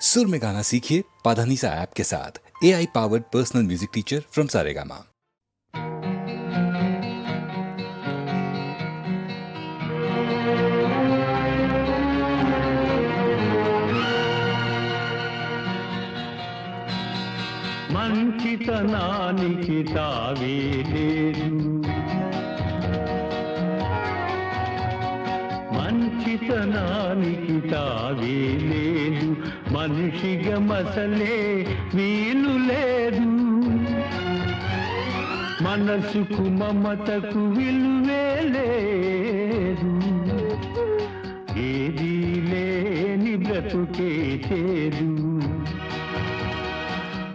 सुर में गाना सीखिए पाधानीसा ऐप के साथ A I powered personal music teacher from Saregama మంచితనానికి తావే లేదు మంచితనానికి తావే లేదు మనిషిగా మసలే వీలు లేదు. మనసుకు మమతకు విలువే లేదు. ఏది లేని బ్రతుకే చేదు.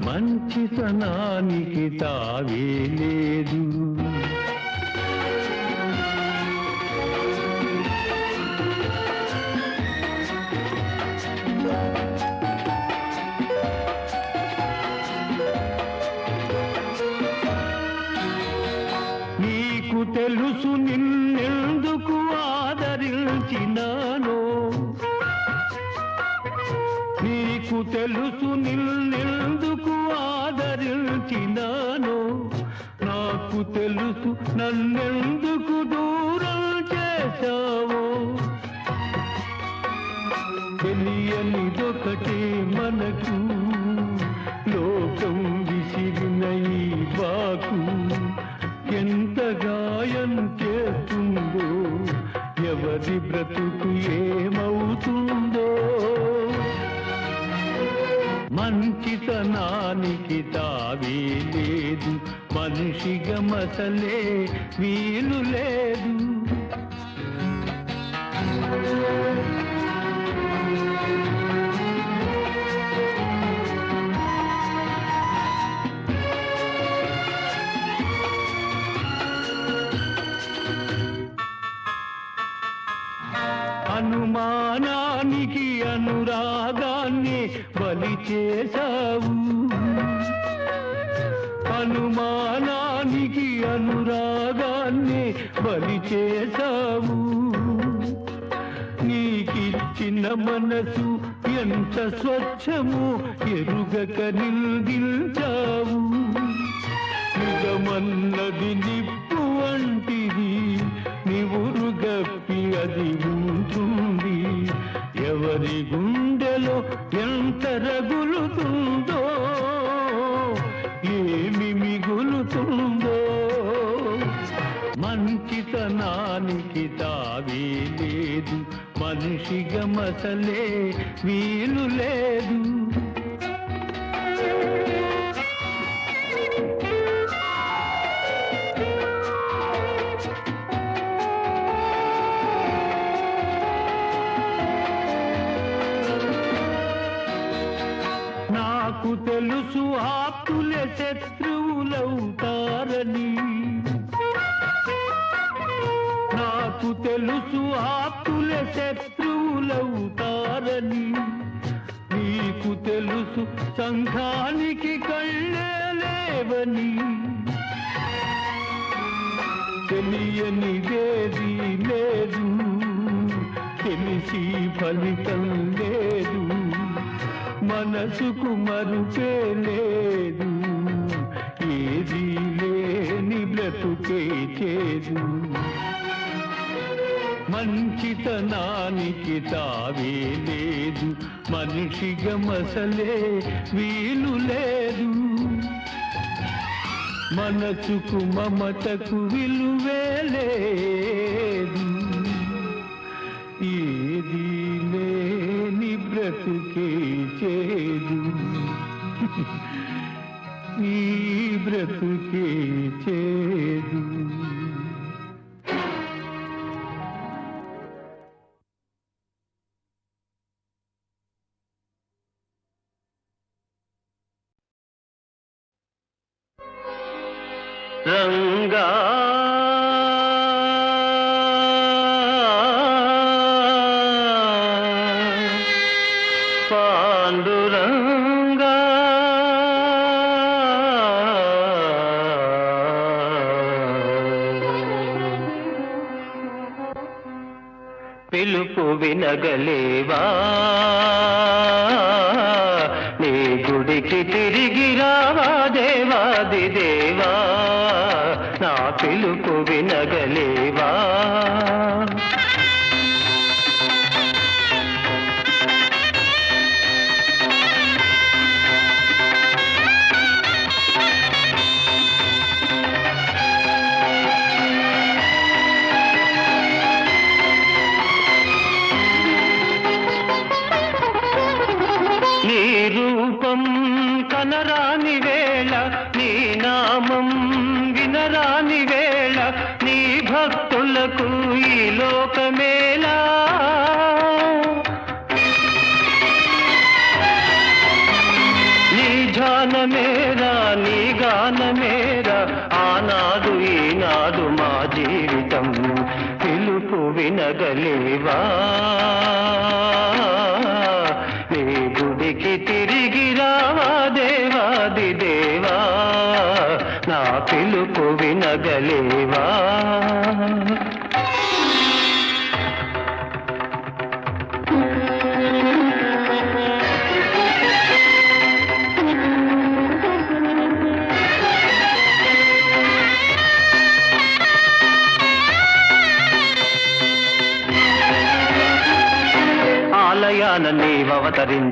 మంచితనానికి తావే లేదు. ఎందుకు దూరం చేశావు? తెలియనిదొకటే మనకు లోకం విసిరిన ఈ బాకు ఎంత గాయం చేస్తుందో ఎవరి బ్రతుకు ఏమవుతుందో. మంచితనానికి తావే లేదు మనిషిగా మసలే వీలు లేదు. అనుమానానికి అనురాగాన్ని బలి చేశా బలి చేశావు. నీకిచ్చిన మనసు ఎంత స్వచ్ఛము ఎరుగక నిల్దిల్చావు నిజమన్నది నిప్పు మనిషికి తావే లేదు. మనిషిగా మసలే వీలు లేదు. శత్రువులవుతారని నీకు తెలుసు సంఘానికి కళ్ళే లేవని. తెలియనిదేది లేదు తెలిసి ఫలితం లేదు. మనసుకు మరుపే లేదు ఏది లేని బ్రతుకే చేదు. మంచితనానికి తావే లేదు. మనిషిగా మసలే వీలు లేదు. మనసుకు మమతకు విలువే లేదు. పిలుపు వినగలేవా? నీ గుడికి తిరిగి రావా? కనరాని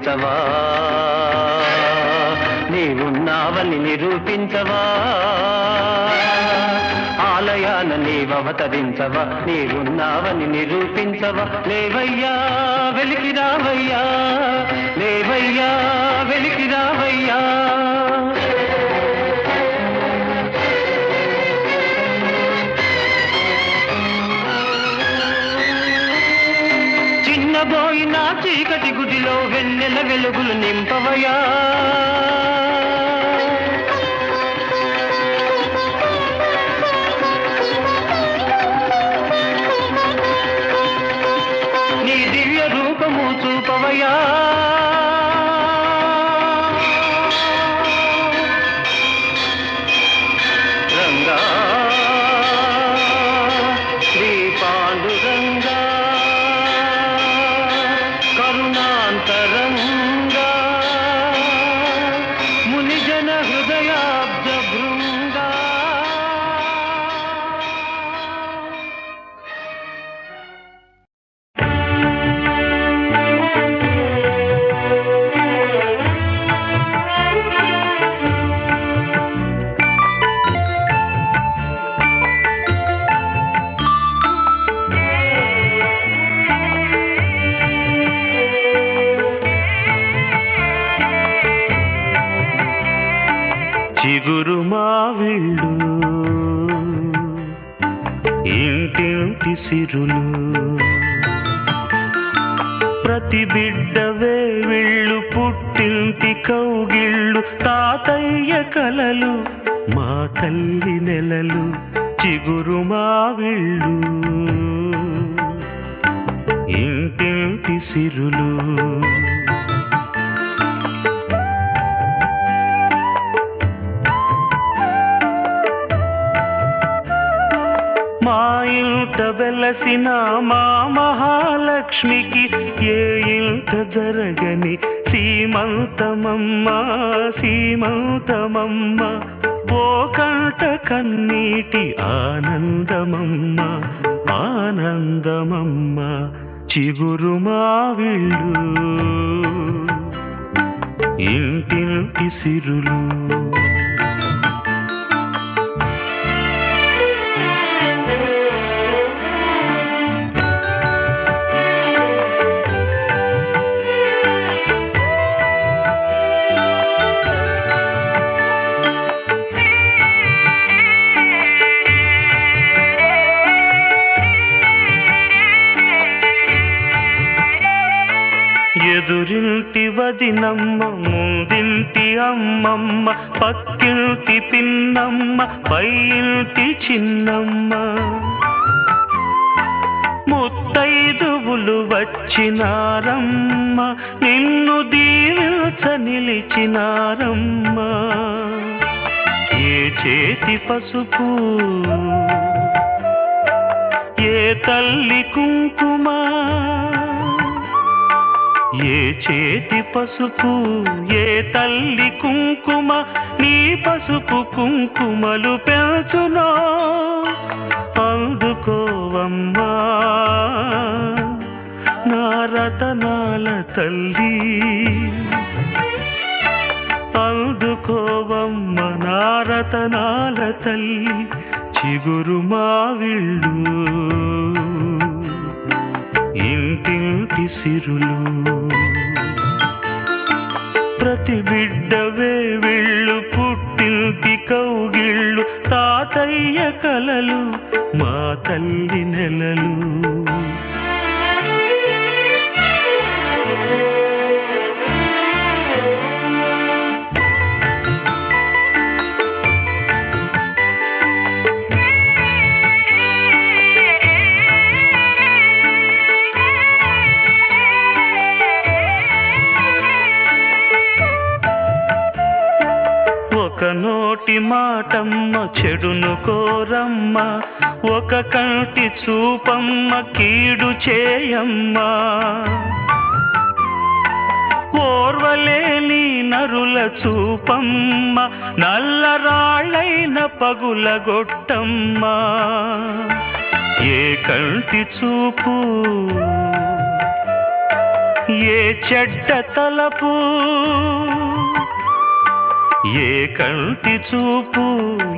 నిరూపించవా? నీవున్నావని నిరూపించవా? ఆలయాన నీవవతరించవా? నీవున్నావని నిరూపించవా? లేవయ్యా వెలికి రావయ్యా లేవయ్యా వెలికి రావయ్యా చిన్నబోయిన చీకటి గుడిలో వెన్నెల వెలుగులు నింపవయా తాతయ్య కలలు మా తల్లి నెలలు చిగురు మావిళ్ళు ఇంటింటి సిరులు. మా ఇంట వెలసిన మా మహాలక్ష్మికి ఏ ఇంట జరగని సీమంతమమ్మ సీమంతమమ్మ ఓ కన్నీటి ఆనందమమ్మ ఆనందమమ్మ చిగురు మావిళ్ళు ఇంటింటి సిరులు. పిన్నమ్మ ముందింటి అమ్మమ్మ పక్కింటి పిన్నమ్మ పైంటి చిన్నమ్మ. ముత్తైదువులు వచ్చినారమ్మ నిన్ను దీవించ నిలిచినారమ్మ. ఏ చేతి పసుపు ఏ తల్లి కుంకుమా ఏ చేతి పసుపు ఏ తల్లి కుంకుమ నీ పసుపు కుంకుమలు పెంచునో అందుకోవమ్మా నా రతనాల తల్లి. అందుకోవమ్మ నా రతనాల తల్లి చిగురు మావిళ్ళు ఇంటింటి సిరులు. ప్రతి బిడ్డవే వెళ్ళు పుట్టింటి కౌగిళ్ళు తాతయ్య కలలు మా తల్లి నెలలు. నోటి మాటమ్మ చెడును కోరమ్మ ఒక కంటి చూపమ్మ కీడు చేయమ్మా. ఓర్వలేని నరుల చూపమ్మ నల్లరాళ్ళైన పగులగొట్టమ్మా ఏ కంటి చూపు ఏ చెడ్డ తలపు ఏ కంటి చూపు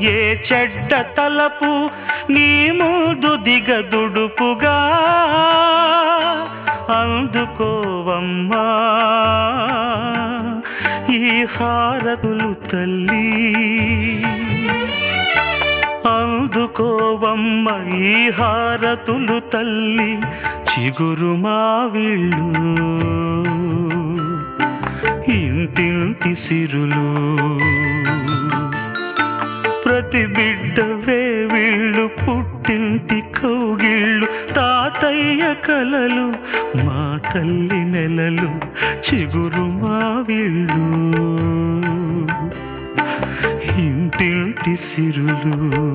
ఏ చెడ్డ తలపు నీ ముందు దిగదుడుపుగా అందుకోవమ్మా. ఈ హారతులు తల్లి అందుకోవమ్మ ఈ హారతులు తల్లి చిగురు మా వీళ్ళు. ఇంటింటి సిరులు. ప్రతి బిడ్డవే వీళ్ళు పుట్టింటి కౌగిళ్ళు. తాతయ్య కలలు మా తల్లి నెలలు చిగురు మా వీళ్ళు. ఇంటింటి సిరులు.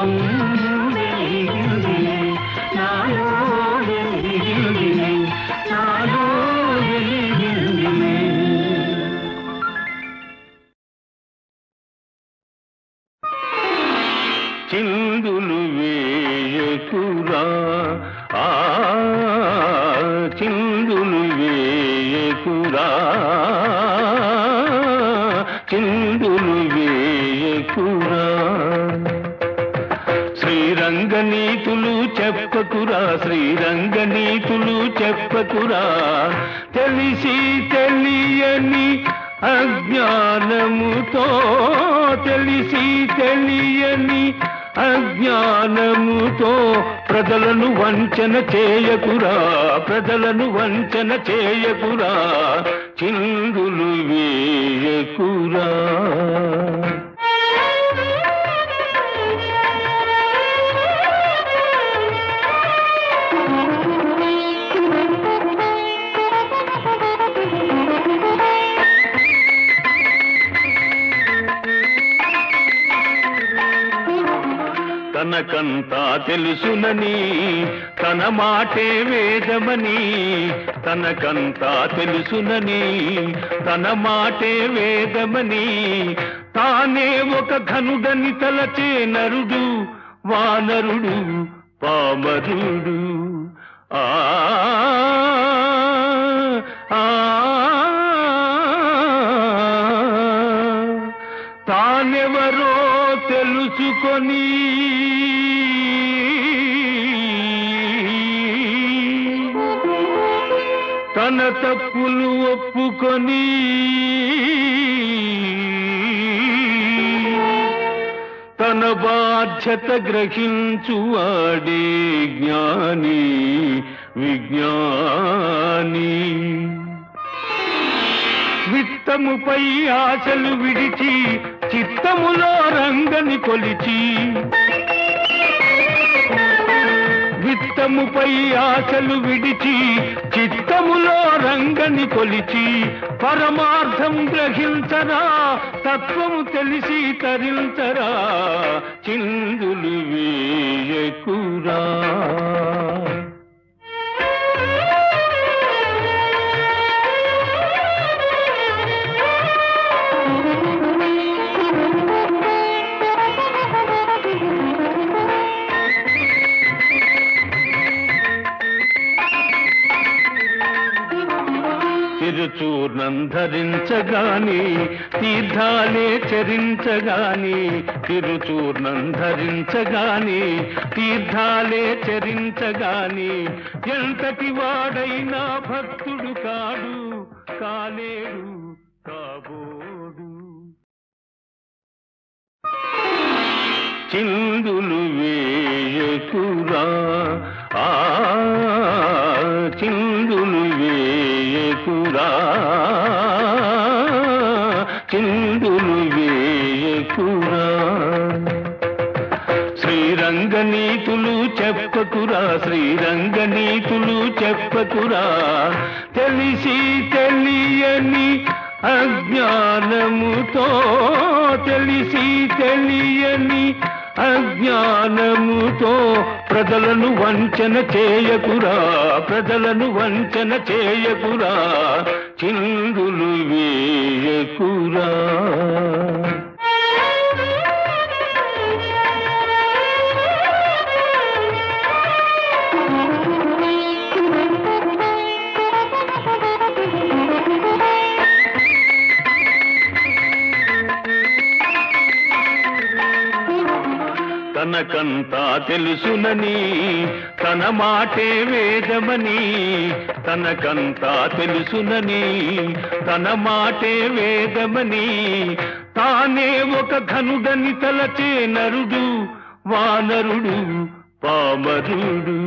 దీపం అజ్ఞానముతో తెలిసి తెలియని అజ్ఞానముతో ప్రజలను వంచన చేయకురా ప్రజలను వంచన చేయకురా చిందులు వేయకురా. తనకంతా తెలుసునని తన మాటే వేదమని తనకంతా తెలుసునని తన మాటే వేదమని తానే ఒక ఘనుడని తలచే నరుడు వానరుడు పామరుడు. ఆ ఆ తానెవరో తెలుసుకొని మన తప్పులు ఒప్పుకొని తన బాధ్యత గ్రహించువాడే జ్ఞాని విజ్ఞాని. విత్తముపై ఆశలు విడిచి చిత్తములో రంగని కొలిచి చిత్తముపై ఆశలు విడిచి చిత్తములో రంగని కొలిచి పరమార్థం గ్రహించరా తత్వము తెలిసి తరించరా చిందులు వేయకురా. చూర్ణం ధరించగాని తీర్థాలే చరించగాని తిరుచూర్ణం ధరించగాని తీర్థాలే చరించగాని ఎంతటి వాడైనా భక్తుడు కాడు కాలేడు కాబోడు. చిందులు చిందులు వేయకురా. శ్రీరంగనీతులు చెప్పకురా శ్రీరంగనీతులు చెప్పకురా. తెలిసి తెలియని అజ్ఞానముతో తెలిసి తెలియని అజ్ఞానముతో ప్రజలను వంచన చేయకురా ప్రజలను వంచన చేయకురా చిందులు వేయకురా. తనకంతా తెలుసునని తన మాటే వేదమని తనకంతా తెలుసునని తన మాటే వేదమని తానే ఒక ధనుడని తలచే నరుడు వానరుడు పామరుడు.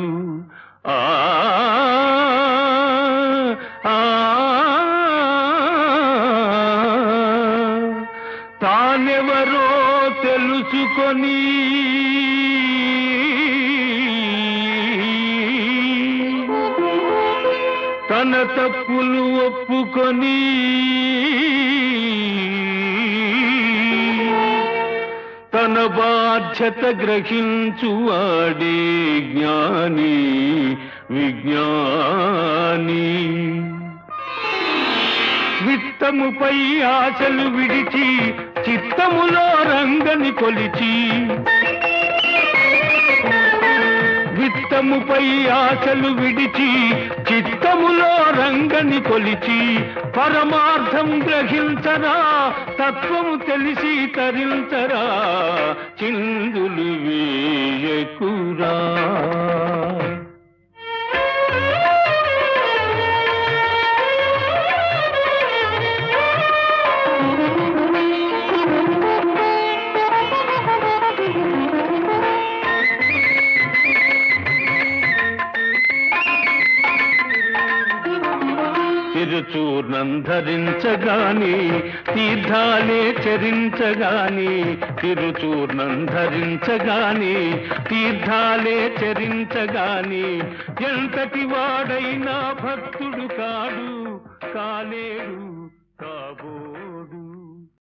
ఆ ఆ, తానెవరో తెలుసుకొని తన తప్పులు ఒప్పుకొని తన బాధ్యత గ్రహించువాడే జ్ఞాని విజ్ఞాని. విత్తముపై ఆశలు విడిచి చిత్తములో రంగని కొలిచి విత్తముపై ఆశలు విడిచి చిత్తములో రంగని కొలిచి పరమార్థం గ్రహించరా తత్వము తెలిసి తరించరా చిందులు ధరించగాని తిరుచూర్ణం ధరించగాని తీర్థాలే చరించగాని ఎంతటి వాడైనా భక్తుడు కాడు కాలేడు